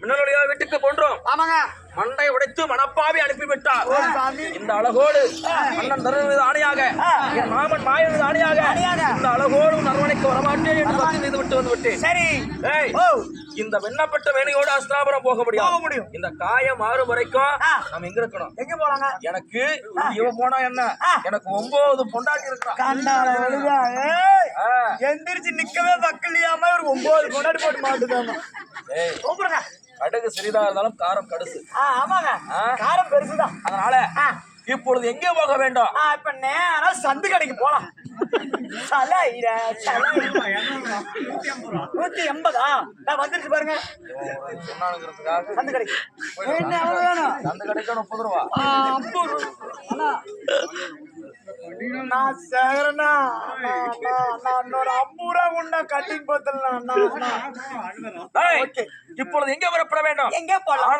மின்னலுடைய வீட்டுக்கு கொன்றோம் ஆமாங்க. மண்டை உடைத்து மணப்பாவி அனுப்பிவிட்டார். இந்த அழகோடு மன்னன் தருண மீது ஆணையாக. என் மாமன் மாயன் மீது ஆணையாக. இந்த அழகோடு அரவணைக்கு வரமாட்டேன் என்று செய்து விட்டு வந்து விட்டேன். சரி. இந்த வெண்ணப்பட்ட வேலையோடு அஸ்தாபுரம் போக முடியும் போக முடியும். இந்த காயம் மாறும் வரைக்கும். நம்ம எங்க இருக்கணும் எங்க போலாங்க எனக்கு இவ போனா என்ன. எனக்கு ஒன்பது பொண்டாட்டி இருக்கிறான். எந்திரிச்சு நிக்கவே பக்கலையாம ஒரு ஒன்பது கொண்டாடி போட்டு மாட்டுதாமா கூப்பிடுங்க கடுகு சிறிதா இருந்தாலும் காரம் கடுசு ஆமாங்க. காரம் பெருசுதான் அதனால. இப்பொழுது எங்கே போக வேண்டும்? ஆ இப்ப நேரா சந்து கடைக்கு போலாம். நூத்தி எண்பதா? நான் வந்துருச்சு பாருங்க. சந்து கடைக்கு. அந்த கடைக்கு முப்பது ரூபா. நான் அண்ணா, இன்னொரு ஐம்பது ரூபா உண்டா கட்டிங் போத்தலாம். இப்பொழுது எங்கே வரப்பட வேண்டும்? எங்க போலாம்?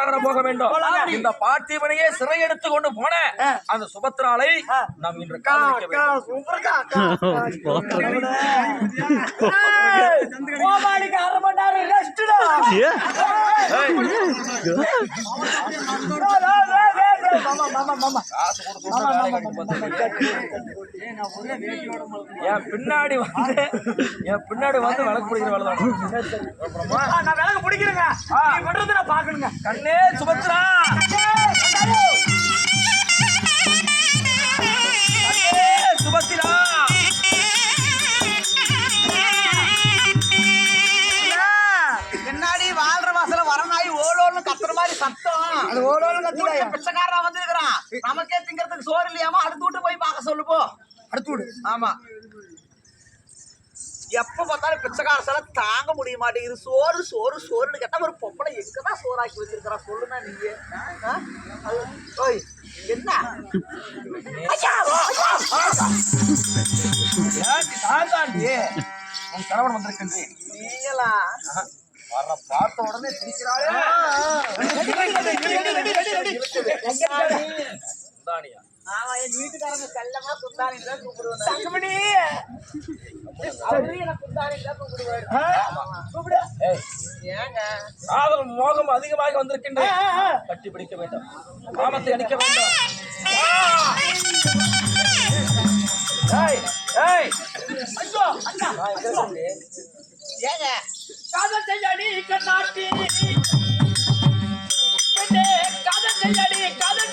நகரம் போக வேண்டும். இந்த பார்த்திபனையே சிறை எடுத்து கொண்டு போன. அந்த சுபத்ராலை. நாம் இன்று அரை மணி நேரம். மாமா, மாமா, மாமா. காசு கொடுத்து விட்டா வேலை கிடைக்கும் பார்த்துக்க. என் பின்னாடி வந்து என் பின்னாடி வந்து விளக்கு பிடிக்கிற வேலை தான். நான் விளக்கு பிடிக்கிறேங்க. நீ பண்றது நான் பாக்கணுங்க கண்ணே சுபத்ரா கண்ணே சுபத்ரா அது ஓடோன்னு கத்துறாயா பிச்சைக்காரா வந்திருக்கிறான். நமக்கே திங்கறதுக்கு சோறு இல்லையாமா? அடுத்து விட்டு போய் பார்க்க சொல்லு போ அடுத்து விடு. ஆமா. எப்ப பார்த்தாலும் பிச்சைக்கார சில தாங்க முடிய மாட்டேங்குது. சோறு சோறு சோறுன்னு கேட்டா ஒரு பொம்பளை எங்கதான் சோறாக்கி வச்சிருக்கிறா? சொல்லுனா நீங்க ஓய் என்ன? உன் கணவன் வந்திருக்கின்றேன் நீங்களா? வர பார்த்த உடனே சிரிக்கிறாளே. தானியா ஆமா எங்க வீட்டுக்காரங்க செல்லமா குந்தாணி தான் கூப்பிடுவாங்க அவரு தான் கூப்பிடுவாரு. கூப்பிடு. ஏங்க? காதல் மோகம் அதிகமாக வந்திருக்கின்றேன் கட்டி பிடிக்க வேண்டும். காமத்தை அடிக்க வேண்டும். ஆ! ஏய் ஏய். ஐயோ அண்ணா நான் எங்க இருக்கேன்டி? ஏங்க? காதல் செய்யடி கண்ணாட்டி பெண்ணே காதல் செய்யடி காதல்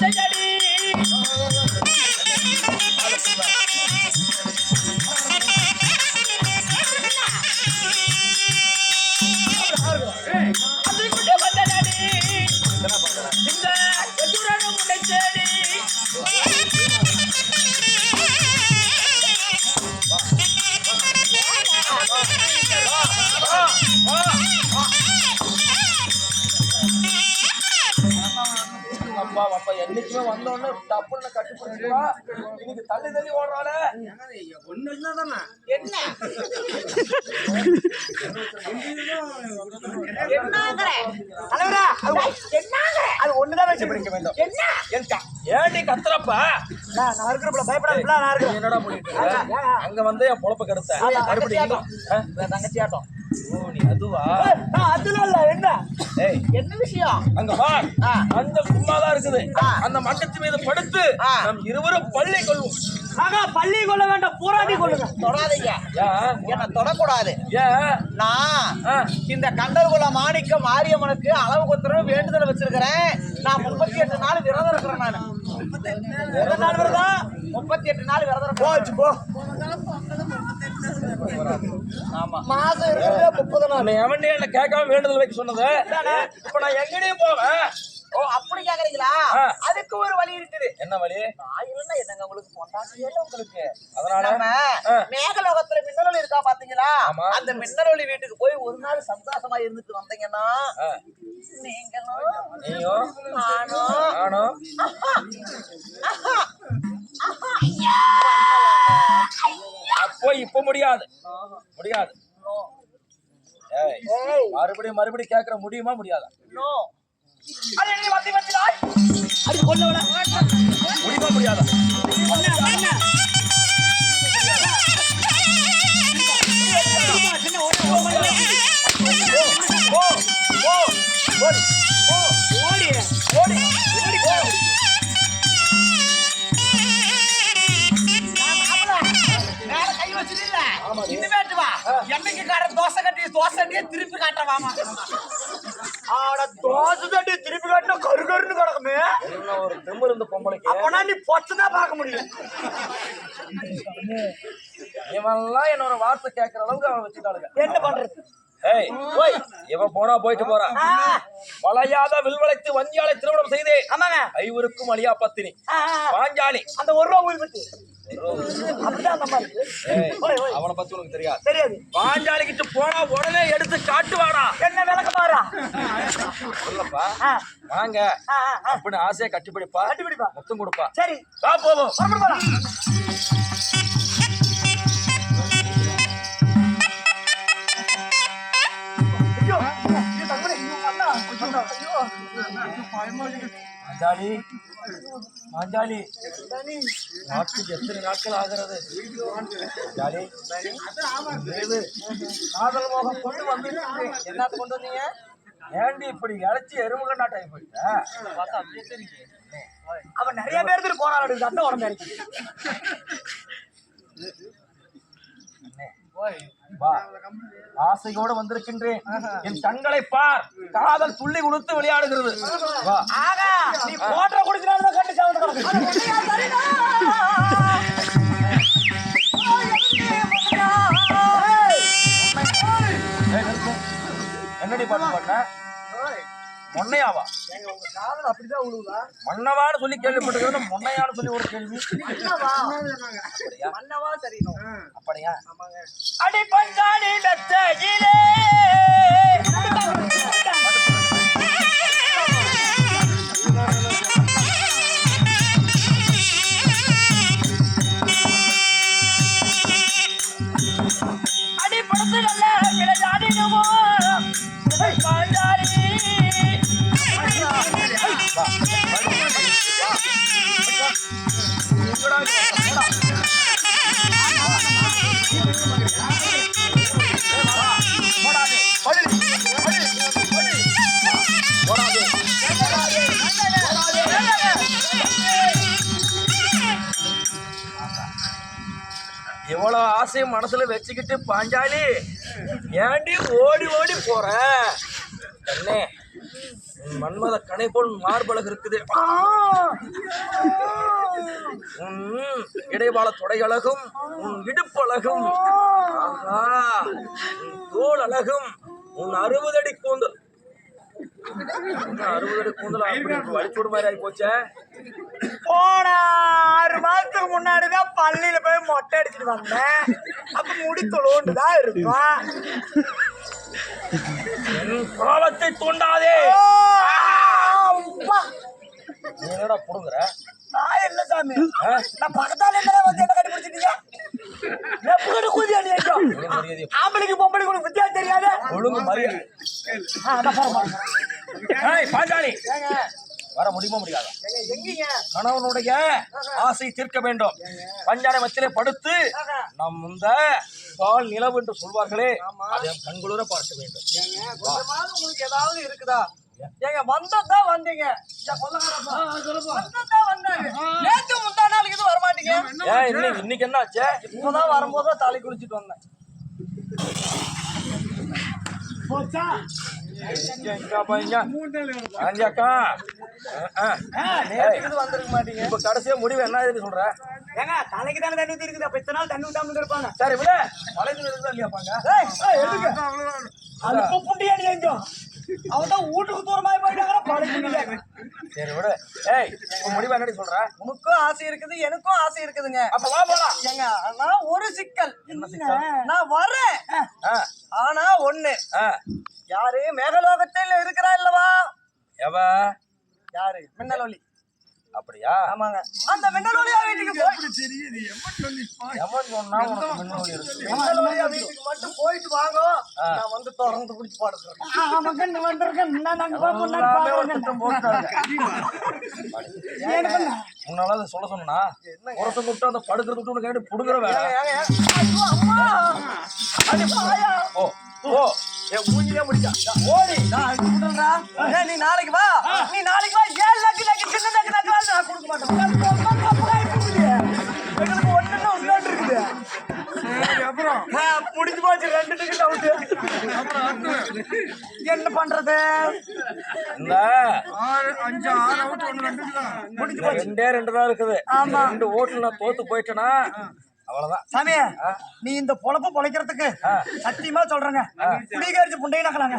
அப்பா அப்பா என்னைக்குமே வந்த உடனே டப்புன்னு கட்டி பிடிச்சிருவா இன்னைக்கு தள்ளி தள்ளி ஓடுறாளே என்ன? என்னங்கிற? தலைவரா அது ஒண்ணுதான் வச்சு பிடிக்க வேண்டும். என்ன? ஏன்டி கத்துறப்ப? நான் இருக்கிறப்பல பயப்படாதுல நான் இருக்கிறேன் என்னடா பண்ணிட்டு? அங்க வந்து என் பொழப்ப கெடுத்த. மறுபடியும் இங்க. ஆ? ஓ நீ அதுவா? அதுல இல்ல. என்ன? ஏய். என்ன விஷயம்? அங்க வா. அந்த சும்மாதான் இருக்குது. அந்த மண்டத்து மீது படுத்து. நம் இருவரும் பள்ளி கொள்வோம். ஆகா பள்ளி கொள்ள வேண்டாம் போராடி கொள்ளுங்க தொடாதீங்க. என்ன தொடக்கூடாது. நான். இந்த கண்டர்குல மாணிக்க மாரியம்மனுக்கு அளவு கொத்துறவு வேண்டுதல் வச்சிருக்கிறேன். நான் முப்பத்தி எட்டு நாள் விரதம் இருக்கிறேன் நான். எத்தனை நாள் வருதா முப்பத்தி எட்டு நாள் விரதம் போச்சு போ. ஆமா. மாசம் இருக்கிறதே முப்பது நாள். எவன்டே என்ன கேட்காம வேண்டுதல் வைக்க சொன்னது? இப்ப நான் எங்கடையே போவேன்? ஓ அப்படி கேக்குறீங்களா? வழி இருக்குது. என்ன வழி? நான் இல்லைன்னா என்னங்க உங்களுக்கு பொண்டாட்டியே இல்ல உங்களுக்கு? அதனால? நம்ம. மேகலோகத்துல மின்னலொலி இருக்கா பாத்தீங்களா. அந்த மின்னலொலி வீட்டுக்கு போய் ஒரு நாள் சந்தோஷமா இருந்துட்டு வந்தீங்கன்னா. நீங்களும் நானும். நானும்? அப்போ இப்ப முடியாது. முடியாது. மறுபடியும் மறுபடியும் கேட்கற முடியுமா முடியாதா? அது நீ வந்து வச்சிடாய் அது கொல்ல விட முடியுமா முடியாதா? என்னைக்கு கார தோசை கட்டி தோசை கட்டி திருப்பி காட்டவாமா ஆட தோசை தட்டி திருப்பி காட்டினா கரு கிடக்குமே என்ன ஒரு திமிரு இந்த பொம்பளைக்கு? அப்பனா நீ பொச்சுதான் பார்க்க முடியும். இவன்லாம் என்னோட வார்த்தை கேட்கற அளவுக்கு அவன் வச்சுட்டாளுங்க. என்ன பண்றது? ஏய் இவன் போனா போயிட்டு போறான் வளையாத வில்வளைத்து வஞ்சியாலை திருமணம் செய்தே. ஐவருக்கும் அழியா பத்தினி. பாஞ்சாலி அந்த ஒரு ரூபா அவனை பத்தி உனக்கு தெரியாது தெரியாது. பாஞ்சாலி கிட்ட போனா உடனே எடுத்து காட்டுவாடா. என்ன விளக்க பாரா. சொல்லப்பா வாங்க. அப்படின்னு ஆசையா கட்டிப்பிடிப்பா? கட்டிப்பிடிப்பா. முத்தம் கொடுப்பா. சரி. வா போவோம். ஐயோ, ஐயோ, அஞ்சாலி. அஞ்சாலி. நாட்டுக்கு எத்தனை நாட்கள் ஆகிறது? பாஞ்சாலி காதல் மோகம் கொண்டு வந்து என்ன கொண்டு வந்தீங்க? ஏண்டி இப்படி இழைச்சி எருமுக நாட்டாகி போயிட்ட? பார்த்தா அப்படியே தெரியுது அவன் நிறைய பேருக்கு போராடு சண்டை உடம்பு இருக்கு ஆசையோடு வந்திருக்கின்றேன். என் கண்களை பார். காதல் துள்ளி கொடுத்து விளையாடுகிறது. நீ போட்டோ குடிக்கிறான்னு கண்டு சாப்பிட்டு கிடக்கு. ஏய், நிறுத்து. என்னடி பாட்டு பாடின மொன்னையாவா? மன்னவான்னு சொல்லி கேள்விப்பட்டிருக்கிறது மொன்னையான்னு சொல்லி ஒரு கேள்வி. அப்படியா? அடி பஞ்சாடி வெத்தையிலே அடி படத்துல கிளஞ்சாடிடுவோ பஞ்சாடி இவ்வளோ ஆசையும் மனசுல வச்சுக்கிட்டு பாஞ்சாலி ஏண்டி ஓடி ஓடி போற? என்ன மன்மத கனை போல் மார்பழகு இருக்குது. உன் இடைவாள தொடையழகும் உன் இடுப்பழகும் தோல் அழகும் உன் அறுபதடி கூந்தல். அறுபதடி கூந்தல்? வலிச்சூடு மாதிரி ஆகி போச்சே போன ஆறு மாதத்துக்கு முன்னாடிதான் பள்ளியில போய் மொட்டை அடிச்சுட்டு வந்தேன். அப்ப முடி தான் இருக்கும். என் கோபத்தை தூண்டாதே. என்னடா புடுங்குற? நான் இல்ல சாமி? நான் பக்கத்தால இருந்தா வந்து என்ன கண்டுபிடிச்சிட்டீங்க எப்படி கூதியா நீ ஆம்பளைக்கு பொம்பளைக்கு வித்தியாசம் தெரியாது? ஒழுங்கு மரியாதை. பாஞ்சாலி. வர முடியுமா முடியாதா? கணவனுடைய ஆசை தீர்க்க வேண்டும். பஞ்சாலை மத்திலே படுத்து நம் இந்த பால் நிலவு என்று சொல்வார்களே கண்குளிர பார்க்க வேண்டும். உங்களுக்கு ஏதாவது இருக்குதா? ஏங்க வந்ததான் வந்தீங்க. நேத்து முந்தா நாளுக்கு இது வரமாட்டீங்க? ஏன் இன்னைக்கு இன்னைக்கு என்ன ஆச்சு? இப்பதான் வரும்போது தலை குளிச்சுட்டு வந்தேன். போச்சா? வந்திருக்க மாட்டீங்க. இப்ப கடைசியா முடிவு என்ன சொல்ற? ஏங்க தலைக்கு தானே தண்ணி ஊத்தி இருக்குது அப்ப இத்தனை நாள் தண்ணி ஊத்தாம இருப்பாங்க சரி விட. இல்லையாப்பாங்க ஏய், ஏய், எடுங்க. அது அவன் தான் வீட்டுக்கு தூரமா போயிட்டாங்க சரி விடு. ஏய் இப்ப முடிவு என்னடி சொல்ற? உனக்கும் ஆசை இருக்குது எனக்கும் ஆசை இருக்குதுங்க. அப்ப வா போலாம். ஏங்க ஆனா ஒரு சிக்கல்? நான் வரேன். ஆ, ஆனா ஒண்ணு. ஆ. யாரு மேகலோகத்தில் இருக்கிறா இல்லவா? எவ? யாரு? மின்னல் ஒளி அப்படியா? ஆமாங்க. அந்த மின்னலொலியா வீட்டுக்கு போய் எவன் சொன்னா உனக்கு மின்னொலி இருக்கு? மின்னலொலியா வீட்டுக்கு மட்டும் போயிட்டு வாங்க. நான் வந்து திறந்து பிடிச்சி பாடுறேன் எல்லாமே ஒரு திட்டம் போட்டாங்க உன்னால அதை சொல்ல சொன்னா உரசம் விட்டு அந்த படுக்கிறது விட்டு உனக்கு கேட்டு புடுங்குற வேலை? அம்மா. ஓ ஓ என் மூஞ்சிலே முடிச்சா ஓடி. நான் நீ நாளைக்கு வா. நீ நாளைக்கு வா. ஏழு லக்கு லக்கு சின்ன நான் கொடுக்க மாட்டேன். எங்களுக்கு இருக்குது. முடிஞ்சு போச்சு. ரெண்டு டிக்கெட் அவுட்டு என்ன பண்றது? இந்த முடிஞ்சு போச்சு. ரெண்டே ரெண்டு தான் இருக்குது. ஆமா. ரெண்டு ஓட்டுல நான் தோத்து போயிட்டேனா அவ்வளவுதான். சாமி நீ இந்த பொழப்பு பொழைக்கிறதுக்கு சத்தியமா சொல்றேங்க. குடிகாரிச்சு புண்டையை நகலாங்க.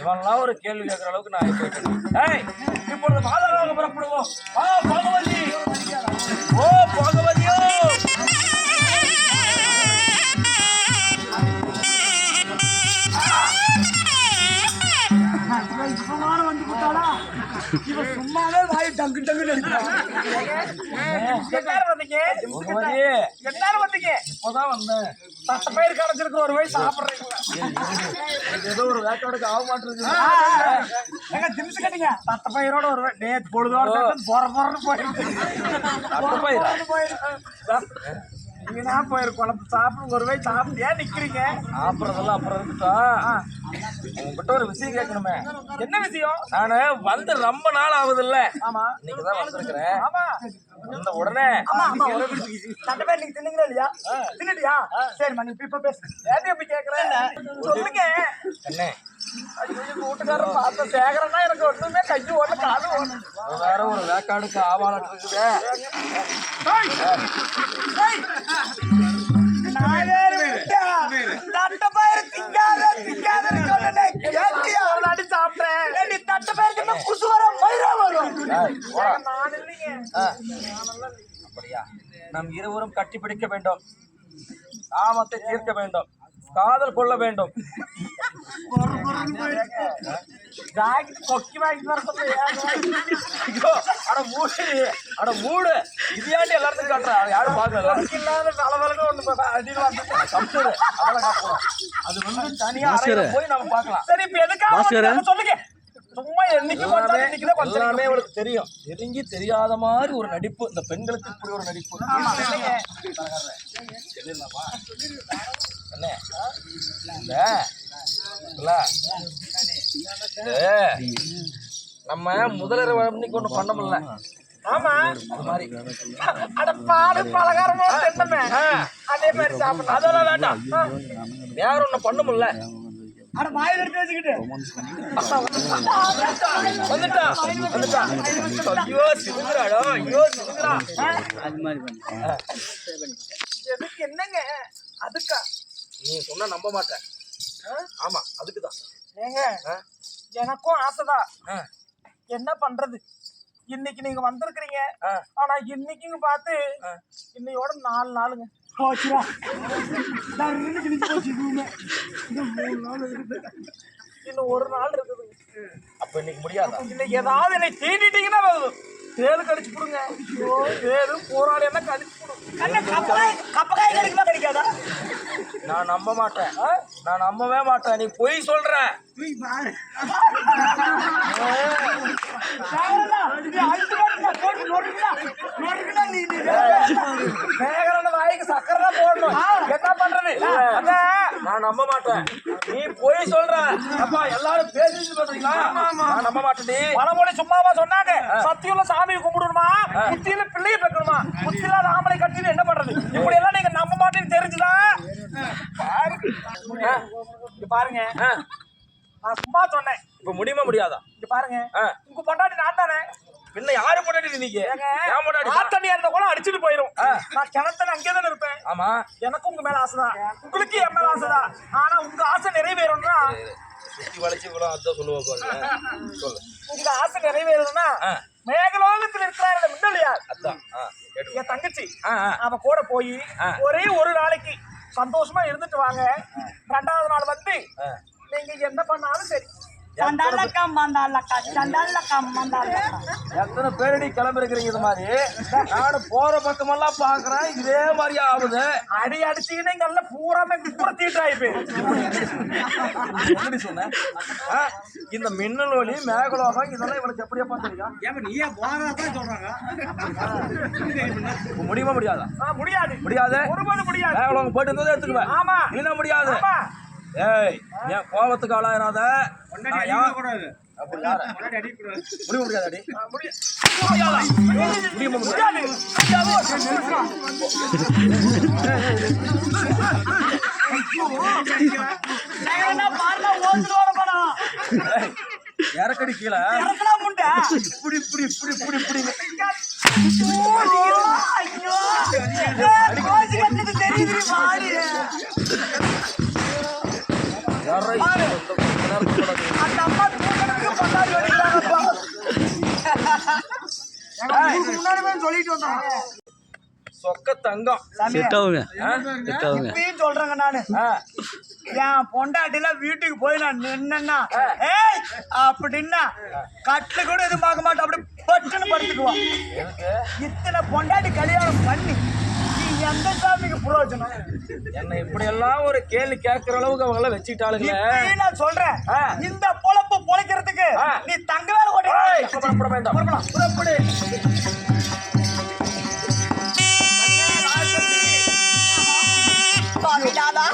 இவன்லாம் ஒரு கேள்வி கேட்கற அளவுக்கு நான் போயிட்டேன் இப்பொழுது மாதவராக புறப்படுவோம். ஆ பகவதி. ஓ பகவதியோ சும்மான வந்து போட்டாடா இவன் சும்மாவே வாய் டங்கு டங்கு இப்பதான் வந்தேன். பத்து பேர் கிடைச்சிருக்கு ஒரு வயசு சாப்பிடுறீங்களா இது ஏதோ ஒரு வேட்டோடுக்கு ஆக மாட்டேங்குது எங்க திமிச்சு கட்டிங்க. பத்து பயிரோட ஒரு நேத்து பொழுதோட பொற பொறன்னு போயிருக்கு. பத்து பயிரா? நீங்க போயிருக்கு குழம்பு சாப்பிடுங்க ஒரு வயசு சாப்பிட்டு ஏன் நிக்கிறீங்க? சாப்பிட்றதெல்லாம் அப்புறம் இருக்கட்டும். உங்ககிட்ட ஒரு விஷயம் கேட்கணுமே. என்ன விஷயம்? நானு வந்து ரொம்ப நாள் ஆகுது இல்ல ஆமா. இன்னைக்கு தான் வந்திருக்கிறேன் ஆமா. இந்த உடனே ரெண்டு பேர் நீங்க தின்னுங்களா இல்லையா? தின்னுட்டியா? சரிம்மா நீ இப்ப பேசு. ஏன் இப்படி கேக்குறேன் சொல்லுங்க. என்ன? வீட்டுக்காரர் பார்த்த சேகரன்னா எனக்கு ஒண்ணுமே கையும் ஒண்ணு காலும் ஒண்ணு அது வேற ஒரு வேக்காடுக்கு ஆவாளம் இருக்குதே ஏய், போடா. ஆ. அப்படியா நம் இருவரும் கட்டிப்பிடிக்க வேண்டும் ஆமத்தை தீர்க்க வேண்டும் காதல் கொள்ள வேண்டும். ஐயோ, அட மூடு அட மூடு. இது ஏன்டி எல்லாருக்கும் காட்டுற யாரும் பார்க்கல. கம்ப்யூட்டர் அதெல்லாம் காட்டக்கூடாது அது வந்து தனியா அறையில போய் நம்ம பார்க்கலாம். சொல்லுங்க? சும்மா என்னைக்கு பார்த்தாலும் எல்லாமே இன்னைக்குதான் கொஞ்சம் எல்லாமே அவளுக்கு தெரியும். தெரிஞ்சு தெரியாத மாதிரி ஒரு நடிப்பு. இந்த பெண்களுக்கு இப்படி ஒரு நடிப்பு. நம்ம முதலர் அன்னைக்கு ஒண்ணு பண்ண முடியல. ஆமா. அது மாதிரி. அட பாடு பலகாரமா தின்னமே. அதே மாதிரி சாப்பிடலாம் அதெல்லாம் வேண்டாம். வேற ஒண்ணு பண்ண முடியல. அட வாயில எடுத்து வச்சுக்கிட்டு வந்துட்டா. வந்துட்டா. ஐயோ சிந்துறாடோ ஐயோ சிந்துறா எதுக்கு என்னங்க? அதுக்கா. நீ சொன்னா நம்ப மாட்டேன். ஆமா அதுக்குதான். ஏங்க எனக்கும் ஆசைதான். என்ன பண்றது? இன்னைக்கு நீங்க வந்திருக்கிறீங்க. ஆனா இன்னைக்குங்க பார்த்து இன்னையோட நாலு நாளுங்க. போச்சுடா. போச்சு மூணு நாள். இன்னும் ஒரு நாள் இருக்குது. அப்ப இன்னைக்கு முடியாதா? இன்னைக்கு ஏதாவது என்னை தீண்டிட்டீங்கன்னா. தேளு கடிச்சு கொடுங்க. ஐயோ. தேளு போராளி என்ன கடிச்சு கொடுங்க கப்பக்காய் கடிக்கலாம் கிடைக்காதா நான் நம்ப மாட்டேன். நான் நம்பவே மாட்டேன். நீ பொய் சொல்ற. சக்கரை போடணும். என்ன பண்றது? நான் நம்ப மாட்டேன். நீ பொய் சொல்ற. அப்பா எல்லாரும் பேசிட்டு பேசுறீங்களா? நான் நம்ப மாட்டேன்டி பழமொழி சும்மாவா சொன்னாங்க? சத்தியுள்ள சாமியை கும்பிடணுமா? புத்தியில பிள்ளையை பெக்கணுமா? புத்தியில ஆம்பளை கட்டின்னு என்ன பண்றது? இப்படி எல்லாம் நீங்க நம்ப மாட்டேன்னு தெரிஞ்சுதா? பாருங்க. இங்க பாருங்க. ஆ, நான் சும்மா சொன்னேன். இப்ப முடியுமா முடியாதா? இங்க பாருங்க. உங்க பொண்டாட்டி நான் தானே? பின்ன யாரு போட்டாடி நீங்க ஏன் போட்டாடி ஆத்தண்ணி இருந்த கூட அடிச்சுட்டு போயிரும். நான் கிணத்துல அங்கே தானே இருப்பேன். ஆமா. எனக்கும் உங்க மேல ஆசைதான். உங்களுக்கு என் மேல ஆசைதான். ஆனா உங்க ஆசை நிறைவேறணும்னா சுத்தி வளைச்சு கூட அதான் சொல்லுவா பாருங்க. சொல்லு. உங்க ஆசை நிறைவேறணும்னா ஆ. மேகலோகத்தில் இருக்கிறாரு மின்னலியா அதான். ஆ, கேட்டு என் தங்கச்சி. அவ கூட போய். ஒரே ஒரு நாளைக்கு சந்தோஷமா இருந்துட்டு வாங்க. ரெண்டாவது நாள் வந்து. நீங்க என்ன பண்ணாலும் சரி. சண்டாலக்கா மந்தாலக்கா சண்டாலக்கா மந்தாலக்கா எத்தனை பேரடி கிளம்பிருக்கிறீங்க இது மாதிரி? நானும் போற பக்கமெல்லாம் பாக்குறேன். இதே மாதிரி ஆகுது. அடி அடிச்சீங்கன்னா இங்க எல்லாம் பூராமே குப்புறத்திட்டு ஆயிப்பேன். எப்படி சொன்னேன் ஆ, இந்த மின்னல் ஒளி மேகலோகம் இதெல்லாம் இவனுக்கு எப்படியப்பா தெரியும் ஏன் நீயே போறதான் சொல்றாங்க. முடியுமா முடியாதா? முடியாது. முடியாது. ஒருபோது முடியாது. மேகலோகம் போயிட்டு இருந்ததே எடுத்துக்குவேன். ஆமா. என்ன முடியாது. ஆமா. ஏய் என் கோபத்துக்கு ஆளாயிராத? முடிய. முடியாது? ஏய், இறக்கடி கீழே. இப்படி இப்படி இப்படி இப்படி இப்படி. தெரியுது முன்னாடி போய் சொல்லிட்டு வந்தாங்க சொக்க தங்கம்? இப்பயும் சொல்றேங்க நானு. என் பொண்டாட்டில வீட்டுக்கு போய் நான் நின்னா ஏய் அப்படின்னா கட்டுல கூட எதுவும் பார்க்க மாட்டோம் அப்படி பட்டுன்னு படுத்துக்குவான் எதுக்கு? இத்தனை பொண்டாட்டி கல்யாணம் பண்ணி நீ எந்த சாமிக்கு பிரயோஜனம் என்னை இப்படி எல்லாம் ஒரு கேள்வி கேட்கிற அளவுக்கு அவங்க எல்லாம் வச்சுக்கிட்டாளுங்களே. இப்பயும் நான் சொல்றேன். இந்த பொழப்பு பொழைக்கிறதுக்கு. நீ தங்க வேலை ஓட்டி புறப்பட வேண்டாம். புறப்படு. বাবা দাদা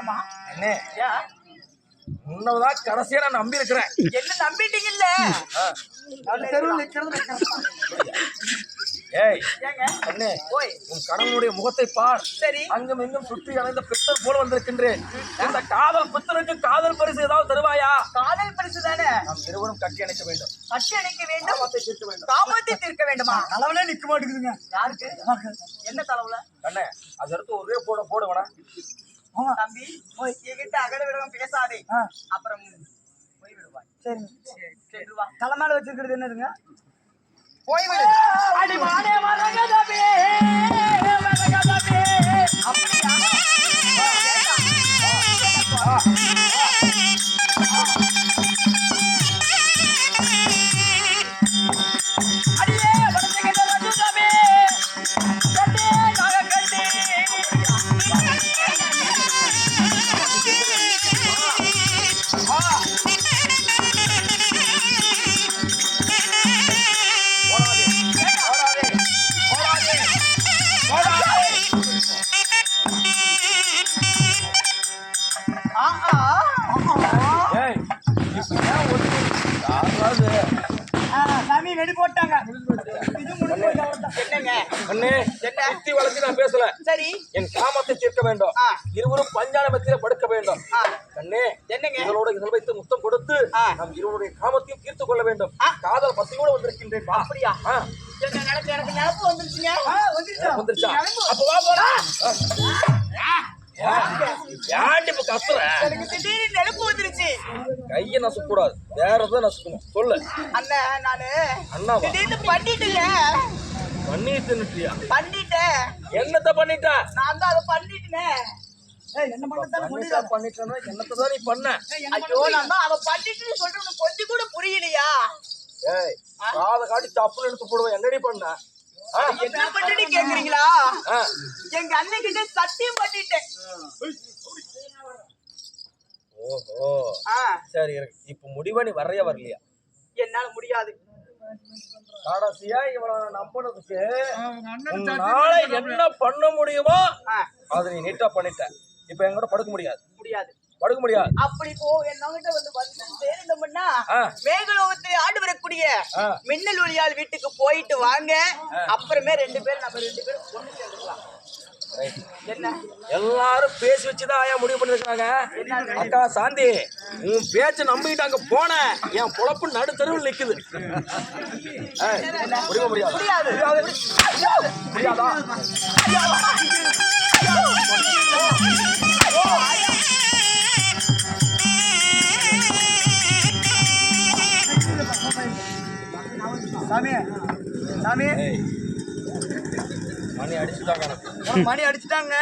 அவசரமா அண்ணே. உன்னதான் கடைசியா நான் நம்பி இருக்கிறேன் என்ன நம்பிட்டீங்கல்ல? ஏய் ஏங்க? அண்ணே ஓய் உன் கணவனுடைய முகத்தை பார். சரி. அங்கும் இங்கும் சுற்றி அலைந்த பித்தர் போல வந்திருக்கின்றேன். இந்த காதல் பித்தருக்கு காதல் பரிசு ஏதாவது தருவாயா? காதல் பரிசு தானே? நாம் இருவரும் கட்டி அணைக்க வேண்டும். கட்டி அணைக்க வேண்டும். காமத்தை தீர்க்க வேண்டும். காமத்தை தீர்க்க வேண்டுமா? அளவுல நிக்க மாட்டேங்குதுங்க. யாருக்கு? என்ன தலைவுல? அண்ணே அது எடுத்து ஒரே போட போடுவனா? தம்பி என்கிட்ட அகட விடவும் பேசாதே. அப்புறம் போய் விடுவாய் சரி சரி வா. தலை மேல வச்சிருக்கிறது என்னதுங்க? போய் விடு. அடி மானே மரகதமே மரகதமே வெடி போட்டாங்க இது. என்னங்க அண்ணே என்ன சுத்தி வளைச்சு நான் பேசல சரி என் காமத்தை தீர்க்க வேண்டும். இருவரும் பஞ்சான மத்தியில படுக்க வேண்டும். கண்ணே என்னங்க? இதனோட இதழ் வைத்து முத்தம் கொடுத்து. நம் இருவருடைய காமத்தையும் தீர்த்து கொள்ள வேண்டும். காதல் பசியோடு வந்திருக்கின்றேன். அப்படியா? எனக்கு வந்துருச்சுங்க ஆ, வந்துருச்சா? வந்துருச்சா அப்ப வா போடா ஏன்டி இப்ப கத்துற? எனக்கு திடீர்னு நெருப்பு வந்துருச்சு. கைய நசுக்க கூடாது வேற எதாவது நசுக்கணும்? சொல்லு. அண்ணன் நானு அண்ணாவா? திடீர்னு பண்ணிட்டுங்க. பண்ணிட்டு நின்னுட்டியா பண்ணிட்டேன். என்னத்த பண்ணிட்ட? நான் தான் அதை பண்ணிட்டேனே. ஏய், என்ன பண்ணிட்டா. பண்ணிட்டேன்னா என்னத்ததான் நீ பண்ண? ஐயோ? நான் தான் அதை பண்ணிட்டுன்னு சொல்லிட்டு உனக்கு கொஞ்சம் கூட புரியலையா? ஏய் காதை காட்டி தப்புன்னு எடுத்து போடுவேன். என்னடி பண்ண? என்ன? பண்ணிட்டு கேக்குறீங்களா? எங்க அண்ணன் கிட்ட சத்தியம் பண்ணிட்டேன். ஓஹோ. ஆ, சரி. இப்ப முடிவா நீ வரைய வரலையா? என்னால முடியாது. கடைசியா இவனை நம்பினதுக்கு உன்னால என்ன பண்ண முடியுமோ அதை நீ நீட்டா பண்ணிட்ட. இப்ப என் கூட படுக்க முடியாது. முடியாது. படுக்க முடியாது. அப்படி போ என்னகிட்ட வந்து வந்து சேரணும்னா. மேகலோகத்தில் வரக்கூடிய. மின்னல் ஒளியால் வீட்டுக்கு போயிட்டு வாங்க. அப்புறமே ரெண்டு பேரும் நம்ம ரெண்டு பேரும் ஒண்ணு சேர்ந்துக்கலாம். எல்லாரும் பேசி வச்சுதான் ஏன் முடிவு பண்ணிருக்காங்க அக்கா சாந்தி உன் பேச்ச நம்பிட்டு அங்க போன. என் பொழப்பு நடு தெருவில் நிக்குது. முடிய முடியாது? முடியாது. சாமி சாமி. மணி அடிச்சுட்டாங்க மணி அடிச்சுட்டாங்க.